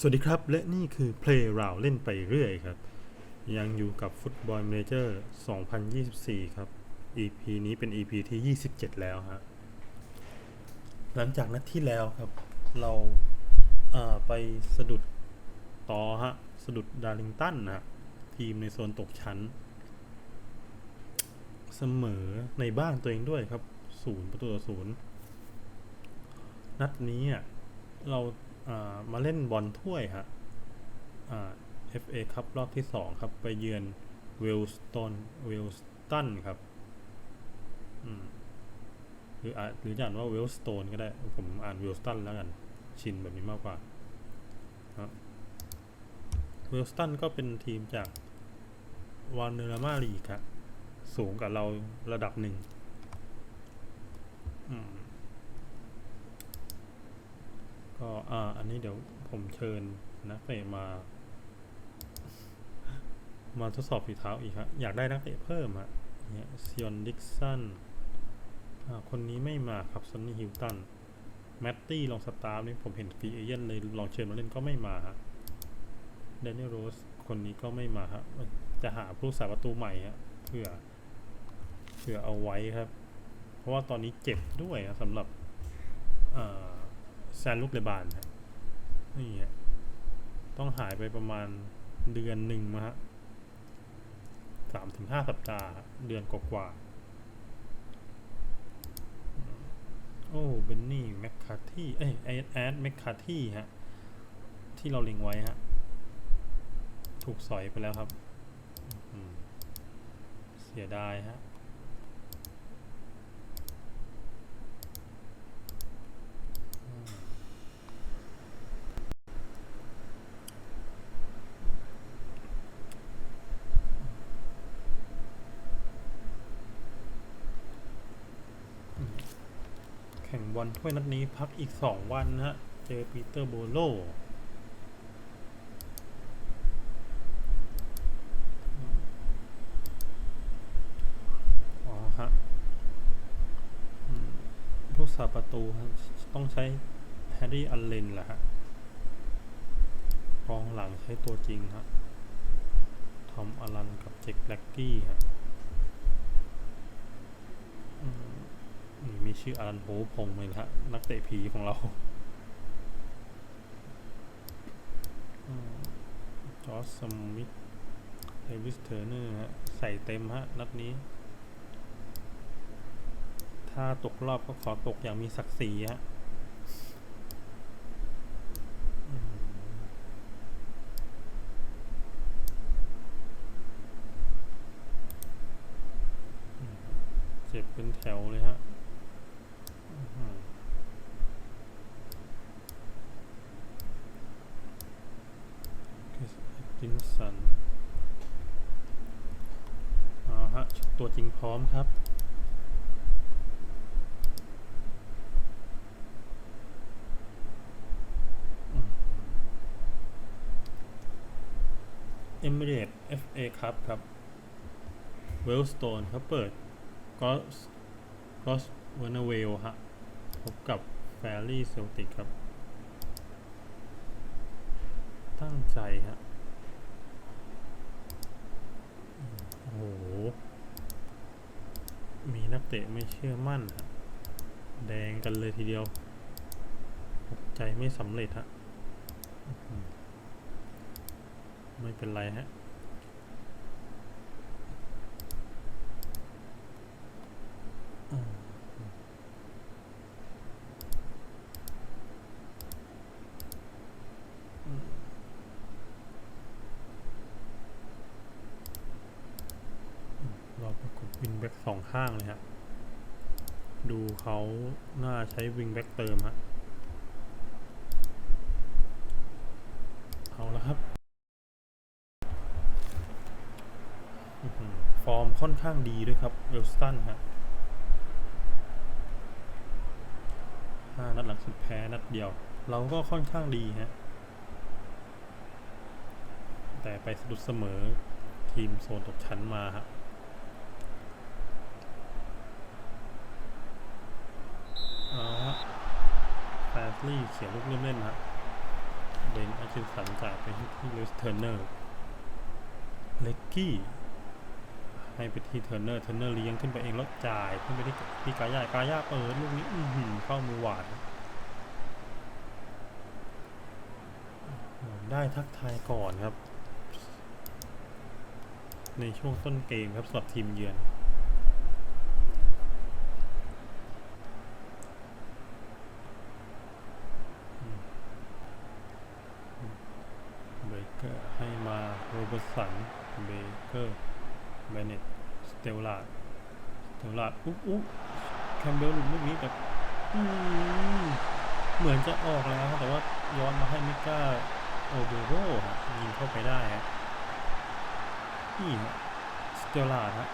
สวัสดีครับ และนี่คือ Play r o u n เล่นไปเรื่อยครับ ยังอยู่กับฟุตบอลเมเจอร์2024 ครับ EP นี้เป็น EP ที่ 27 แล้วฮะหลังจากนัดที่แล้วครับ เราาไปสะดุดต่อฮะ สะดุดดาริงตันนะฮะ ทีมในโซนตกชั้น เสมอในบ้านตัวเองด้วยครับศูนย์ประตูต่อศูนย์นัดนี้อะเรา มาเล่นบอลถ้วยฮะ FA ครับรอบที่ 2 ครับ ไปเยือนเวลสตันเวลสตันครับหรืออ่าหรืออ่านว่าเวลสโตนก็ได้ ผมอ่านเวลสตันแล้วกัน ชินแบบนี้มากกว่าครับเวลสตันก็เป็นทีมจากวานเนอร์มาลีครับสูงกับเราระดับหนึ่งอืม ก็อ่า อันนี้เดี๋ยวผมเชิญนักเตะมา มาทดสอบฝีเท้าอีกครับอยากได้นักเตะเพิ่มอะเนี่ยซิออนดิกสันอ่าคนนี้ไม่มาครับซันนี่ฮิลตันแมตตี้ลองสตาร์นี่ผมเห็นฟรีเอเย่นเลยลองเชิญมาเล่นก็ไม่มาฮะเดน i ลโรสคนนี้ก็ไม่มาฮะเอ้ยจะหาผู้สาประตูใหม่ฮะเพื่อเพื่อเอาไว้ครับ เพราะว่าตอนนี้เจ็บด้วยสำหรับอ่า แซนลูกเลบานฮะนี่ฮะต้องหายไปประมาณเดือนหนึ่งมาฮะสามถึงห้าสัปดาห์ เดือนกว่าโอ้เบนนี่แมคคาที่เอ้ยไอแอดแมคคาที่ฮะ ที่เราเล็งไว้ฮะ ถูกสอยไปแล้วครับ เสียดายฮะ อืม แข่งบอลถ้วยนัดนี้พักอีกสองวันนะฮะ เจอปีเตอร์โบโลอ๋อฮะผู้สาประตูฮะต้องใช้แฮร์รี่อัลเลนแหละฮะกองหลังใช้ตัวจริงฮะทอมอลันกับเจคแบล็กกี้ฮะอืมนี่มี ชื่ออลันโฮพงเลยนะฮะนักเตะผีของเราจอร์จสมิธเดวิสเทอร์เนอร์ฮะใส่เต็มฮะ นัดนี้ ถ้าตกรอบก็ขอตกอย่างมีศักดิ์ศรีฮะอืมอืมเจ็บเป็นแถวเลยฮะอื้อหือคริสตินสันเอาฮะ ตัวจริงพร้อมครับ เอมิเรต FA ครับครับ เวลสโตนเขาเปิดกอสกอสเวเนเวลฮะ พบกับแฟรี่เซลติกครับ ตั้งใจฮะ โอ้โห มีนักเตะไม่เชื่อมั่นฮะแดงกันเลยทีเดียวตกใจไม่สำเร็จฮะไม่เป็นไรฮะอืมเราประกบวิงแบ็ก สองข้างเลยฮะ ดูเขาน่าใช้วิงแบ็กเติมฮะ เอาละครับ ฟอร์มค่อนข้างดีด้วยครับเวลสตันฮะห้านัดหลังสุดแพ้นัดเดียว เราก็ค่อนข้างดีฮะ แต่ไปสะดุดเสมอทีมโซนตกชั้นมาฮะ แฟสลี่เสียลูกเล่นเล่นฮะบนอคคินสันจ่ายไปที่ลิสเทอร์เนอร์เล็กกี้ให้ไปที่เทอร์เนอร์ เทอร์เนอร์เลี้ยงขึ้นไปเองแล้วจ่ายขึ้นไปที่ที่กายากายาเปิดลูกนี้อื้อหือเข้ามือหวาดได้ทักทายก่อนครับ ในช่วงต้นเกมครับสำหรับทีมเยือน เบเกอร์ให้มาโรเบิร์ต สัน เบเกอร์ เบเนตสเตลลาดสเตลลาดอุ๊บอุ๊บแคมเบลลุดลูกนี้แบบเหมือนจะออกแล้วครับแต่ว่าย้อนมาให้มิก้าโอเบโรยิงเข้าไปได้ฮะนี่ฮะสเตลลาดฮะ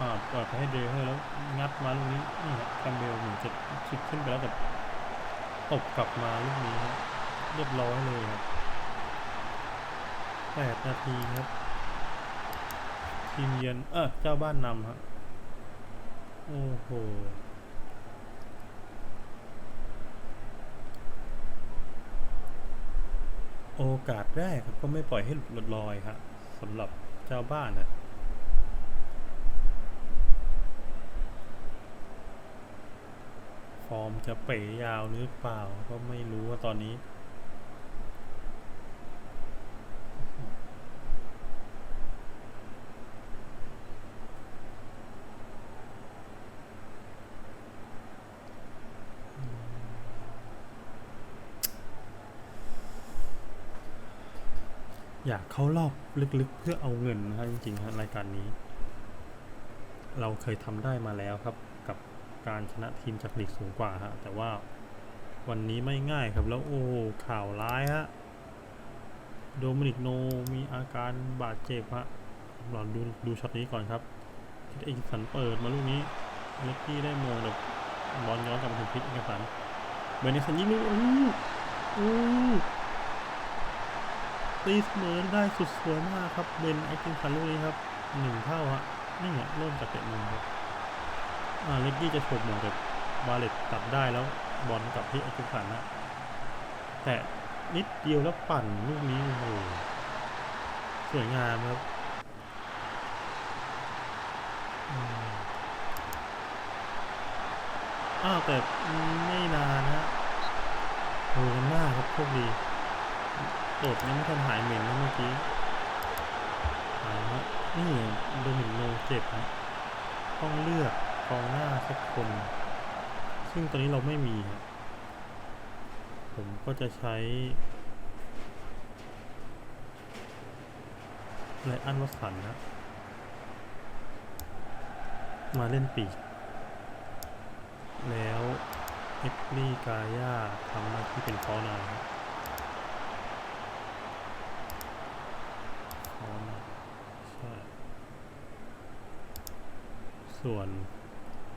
อ่าปล่อยไปให้เดเฮอร์แล้วงัดมาลูกนี้นี่ฮะแคมเบลเหมือนจะชิดขึ้นไปแล้วแต่ตบกลับมาลูกนี้ฮะเรียบร้อยเลยครับ แปดนาทีครับ ทีมเยือนเออเจ้าบ้านนำฮะโอ้โหโอกาสแรกครับก็ไม่ปล่อยให้หลุดลอยครับสำหรับเจ้าบ้านนะฟอร์มจะเป๋ยาวหรือเปล่าก็ไม่รู้ว่าตอนนี้ เข้ารอบลึกๆเพื่อเอาเงินนะครับจริงๆฮะรายการนี้ เราเคยทำได้มาแล้วครับ กับการชนะทีมจากลีกสูงกว่าฮะแต่ว่าวันนี้ไม่ง่ายครับแล้วโอ้ข่าวร้ายฮะโดมินิกโนมีอาการบาดเจ็บฮะลองดูดูช็อตนี้ก่อนครับพิทเอกสันเปิดมาลูกนี้เล็กกี้ได้โมงแบบบอลย้อนกลับมาถึงพิทเอกสันเบรนิสันยิงลูกอู้อู้ ตีเสมอได้สุดสวยมากครับเบนไอคินคันลูกนี้ครับหนึ่งเท่าฮะนี่ฮะเริ่มจากเตะมุมครับอ่าเล็กกี้จะโฉบหมงแต่บาเลตตัดได้แล้วบอลกลับที่ไอคินคันนะแต่นิดเดียวแล้วปั่นลูกนี้โอ้โหสวยงามครับอ้าวแต่ไม่นานฮะโอ้กันหน้าครับโชคดี โดดยังไม่ทันหายเหม็นนะเมื่อกี้เอาละฮะนี่โดมินโนเจ็บนะต้องเลือกกองหน้าสักคน ซึ่งตอนนี้เราไม่มี ผมก็จะใช้ไลอันวัสันนะ มาเล่นปีก แล้วเอ็กลีกาย่าทำหน้าที่เป็นฟอนาครับ อ๋อใช่ ส่วน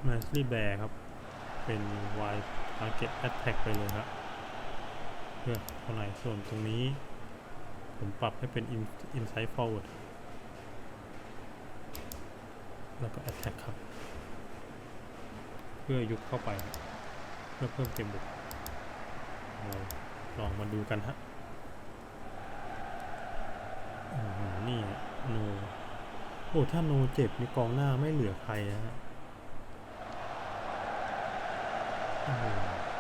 m a s l y Bear ครับ เป็น Wide Target Attack ไปเลยครับเพื่อเท่าไหร่ส่วนตรงนี้ ผมปรับให้เป็น inside Forward แล้วก็ Attack ครับ เพื่อยุบเข้าไป เพื่อเพิ่มเกมบุกเราลองมาดูกันฮะนี่โน โอ้ถ้าโนเจ็บในกองหน้าไม่เหลือใครนะฮะ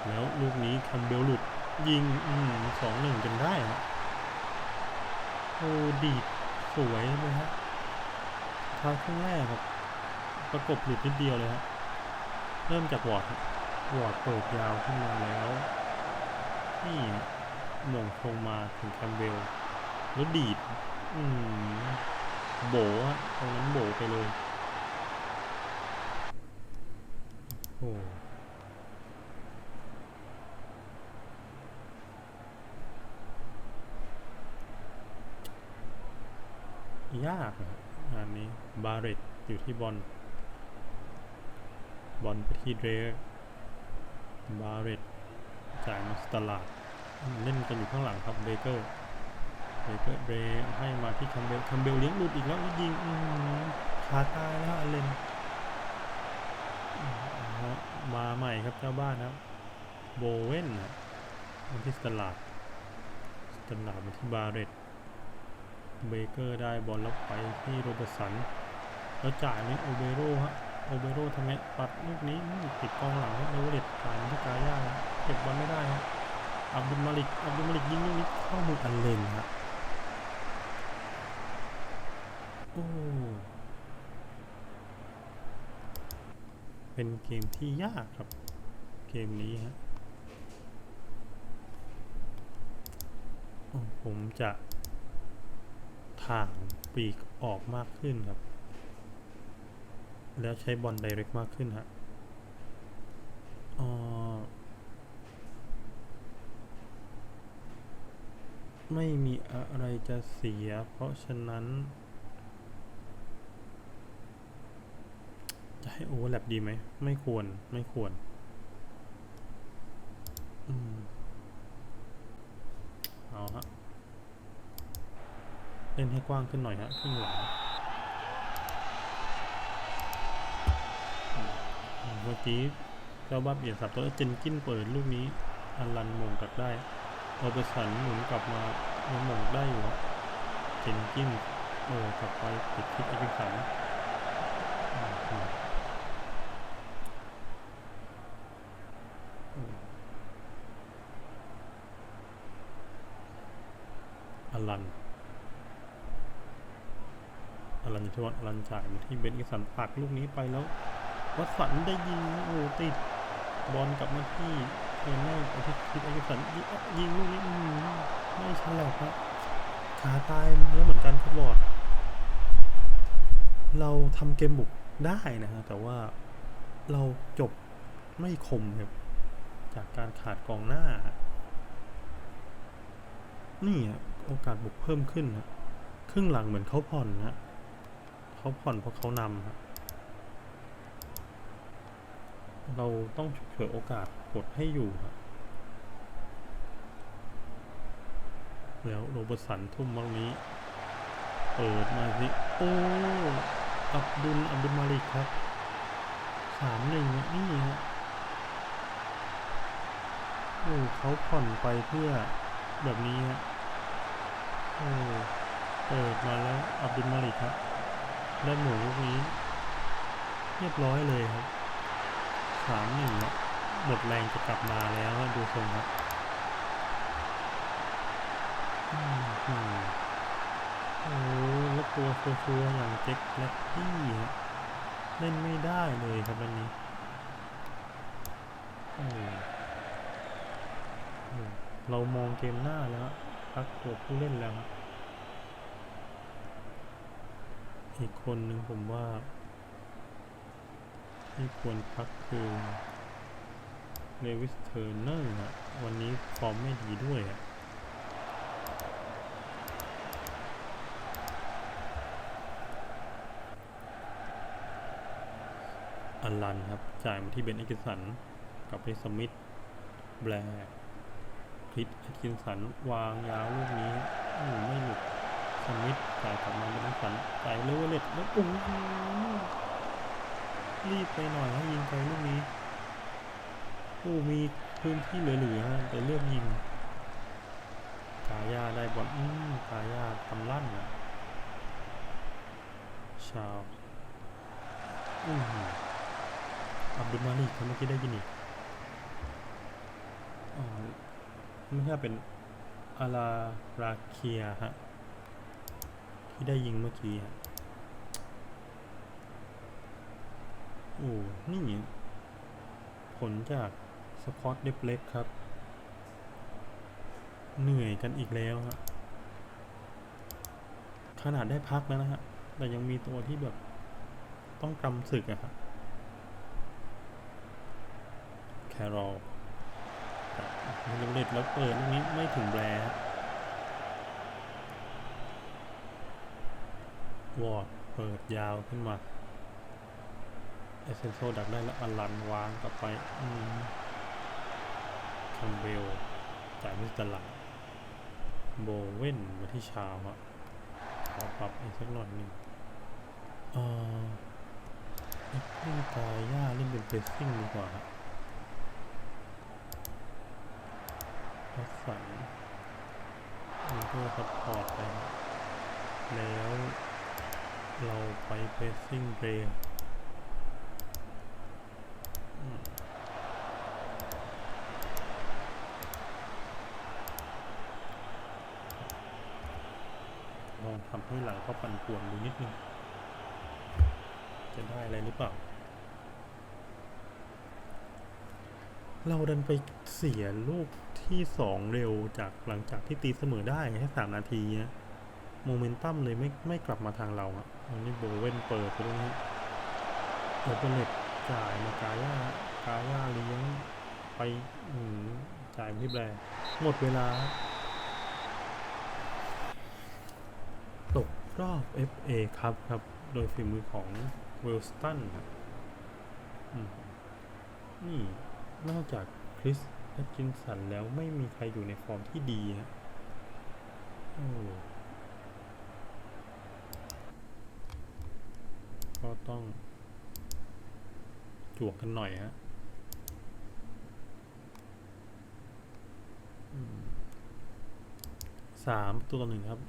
แล้วลูกนี้คัมเบลหลุดยิงอืมสองหนึ่งจนได้ฮะโอ้ดีดสวยเลยฮะทายครึ่งแรกครับ ประกบหลุดนิดเดียวเลยฮะเริ่มจากวอร์ดวอร์ดเปิดยาวขึ้นมาแล้วนี่หม่งตรงมาถึงแคมเบลแล้วดีด อืม โบะตรงนั้นโบไปเลย โอ้ยากอะงานนี้ บาเรตอยู่ที่บอลบอลไปที่เดรกบาเรตจ่ายมาสตลาด เล่นกันอยู่ข้างหลังครับเบเกอร์ เบเกอร์เบรให้มาที่คัมเบลคัมเบลเลี้ยงหลุดอีกแล้วแล้วยิงอื้อหือขาตายแล้วอเลนอืมเอาฮะมาใหม่ครับเจ้าบ้านครับโบเว่นนะวันที่สตลาดตันหลามาที่บาเรตเบเกอร์ได้บอลแล้วไปที่โรเบร์ตสัน แล้วจ่ายนี่โอเบโรฮะโอเบโรทำไงปัดลูกนี้อืมติดกองหลังครับเลเวอเรตจ่ายมาที่กาย่าเก็บบอลไม่ได้ฮะอับดุลมาลิกอับดุลมาลิกยิงลูกนี้เข้ามืออันเลนฮะโอ้ เป็นเกมที่ยากครับ เกมนี้ฮะผมจะถ่างปีกออกมากขึ้นครับ แล้วใช้บอลไดเรกมากขึ้นฮะอ่อไม่มีอะไรจะเสีย เพราะฉะนั้น จะให้โอเวอร์แลปดีไหม ไม่ควร ไม่ควร อืม เอาฮะ เล่นให้กว้างขึ้นหน่อยฮะครึ่งหลังเมื่อกี้เจ้าบ้าเปลี่ยนสับตัวเจนกินเปิดลูกนี้ อันลันหมงกัดได้เอาไปสันหมุนกลับมายังหมงได้อยู่เจนกินเออกลับไปติดคิดอีกสันอืมอืม อลัน ชวนอลันจ่ายมาที่เบนกิสันปักลูกนี้ไปแล้ววัสันได้ยิงโอ้ติดบอลกลับมาที่เทนเนอร์ไปที่คิดเอกสันยิงลูกนี้ไม่ฉลับครับขาตายแล้วเหมือนกันครับบอร์ดเราทำเกมบุกได้นะฮะแต่ว่าเราจบไม่คมครับจากการขาดกองหน้า นี่ฮะโอกาสบุกเพิ่มขึ้นฮะครึ่งหลังเหมือนเขาผ่อนฮะ เขาผ่อนเพราะเขานำฮะเราต้องเฉินโอกาสกดให้อยู่ฮะแล้วโรเบสันทุ่มมากนี้ เปิดมาสิ โอ้ อับดุล อับดุลมาลิกครับสามหนึ่งนี่ฮะโอ้เขาผ่อนไปเพื่อแบบนี้ฮะโอ้เปิดมาแล้ว อับดุลมาลิกครับ ได้หมูลูกนี้ เรียบร้อยเลยครับสามหนึ่งหมดแรงจะกลับมาแล้วดูทรงครับอืมอืมโอ้แล้วตัวชัวๆอย่างเจ็คแล็กกี้ฮะเล่นไม่ได้เลยครับวันนี้โอ้เรามองเกมหน้าแล้วพักตัวผู้เล่นแล้วครับ อีกคนหนึ่งผมว่า ที่ควรพักคือเลวิสเทอร์เนอร์อะวันนี้ฟอร์มไม่ดีด้วยอะอัลลันครับ จ่ายมาที่เบนเอกิสันกับไปสมิธแบร์คริสเอกินสัน วางยาวลูกนี้ไม่หลุดสมิธ จ่ายกลับมาเบนเอกิสันจ่ายเลเวอเรตแล้วโอ้โหรีบไปหน่อยให้ยิงไกลลูกนี้โอ้มีพื้นที่เหลือๆฮะแต่เลือกยิงกายาได้บอลอืมกายาทำลั่นอะชาวอืมอับดุลมาลีกเขาเมื่อกี้ได้ยินอีกอ๋อไม่ใช่เป็นอาราราเคียฮะ ที่ได้ยิงเมื่อกี้ฮะโอ้นี่ผลจากสควอตเดฟเล็กครับ เหนื่อยกันอีกแล้วฮะขนาดได้พักแล้วนะฮะ แต่ยังมีตัวที่แบบ ต้องกำศึกอะครับแครอลมีลูกเด็ดแล้วเปิดลูกนี้ไม่ถึงแบร์ฮะ วอร์ดเปิดยาวขึ้นมาเอเซนโซดักได้แล้วอลันวางกลับไปอืมคัมเบลจ่ายมิสตลาดโบเว่นมาที่ชาวอะขอปรับอีกสักหน่อยหนึ่งเอ่อเล่นตายย่าเล่นเป็นเฟสซิ่งดีกว่าฮะพัสสันเตอร์ซัพพอร์ตไปแล้ว เราไปเพสซิ่งเรย์ลองทำให้หลังเขาปั่นป่วนดูนิดนึง จะได้อะไรหรือเปล่า เราดันไปเสียลูกที่สองเร็วจากหลังจากที่ตีเสมอได้แค่สามนาทีเนี้ย โมเมนตัมเลยไม่ไม่กลับมาทางเราอะอันนี้โบเว่นเปิดไปตรงนี้โอเปเน็ตจ่ายมากาย่ากาย่าเลี้ยงไปอืจ่ายที่แบร์หมดเวลา ตกรอบ FA ครับครับ โดยฝีมือของเวลสตันครับนี่นอกจากคริสแอตกินสันแล้วไม่มีใครอยู่ในฟอร์มที่ดีฮะโอ้ ก็ต้องจวกกันหน่อยฮะสามตัวต่อหนึ่งครับ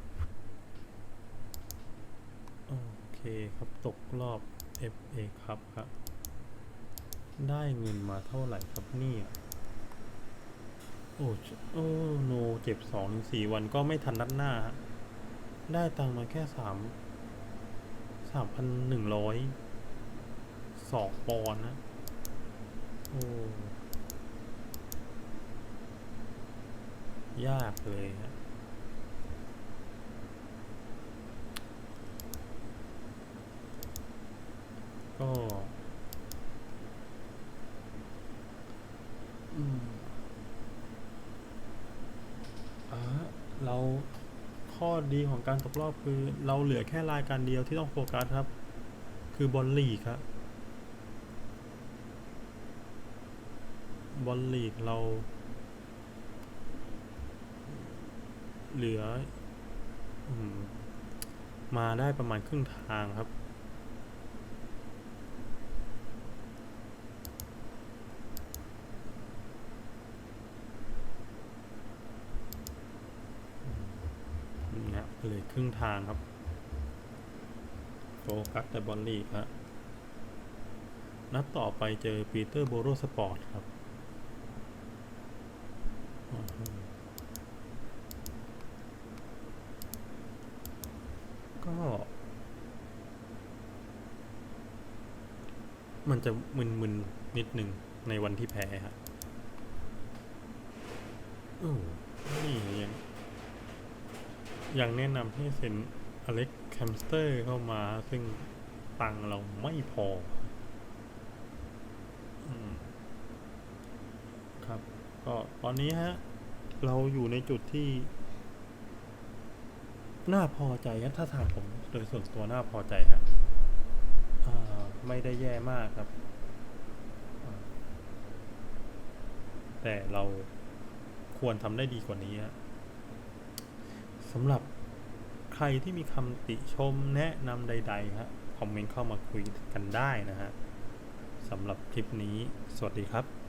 โอเคครับตกรอบ FA ครับครับ ได้เงินมาเท่าไหร่ครับนี่โอ้โอ้โนเจ็บสองถึงสี่วันก็ไม่ทันนัดหน้า ได้ตังมาแค่สาม สามพันหนึ่งร้อยสองปอนนะ โอ้ ยากเลยฮะก็อืมอ่าเรา ข้อดีของการตกรอบคือเราเหลือแค่รายการเดียวที่ต้องโฟกัสครับ คือบอลลีกครับบอลลีกเรา เหลืออมมาได้ประมาณครึ่งทางครับะเหลือครึ่งทางครับโฟกัสแต่บอลลีกฮะนัดต่อไปเจอปีเตอร์โบโรสปอร์ตครับก็ มันจะมึนๆนิดหนึ่งในวันที่แพ้ฮะโอ้นี่ยัง ยังแนะนำให้เซ็นอเล็กแคมสเตอร์เข้ามา ซึ่งตังเราไม่พอครับ ก็ตอนนี้ฮะ เราอยู่ในจุดที่ น่าพอใจฮะถ้าถามผมโดยส่วนตัวน่าพอใจฮะไม่ได้แย่มากครับ แต่เราควรทำได้ดีกว่านี้ฮะสำหรับ ใครที่มีคำติชมแนะนำใดๆฮะคอมเมนต์เข้ามาคุยกันได้นะฮะสำหรับคลิปนี้ สวัสดีครับ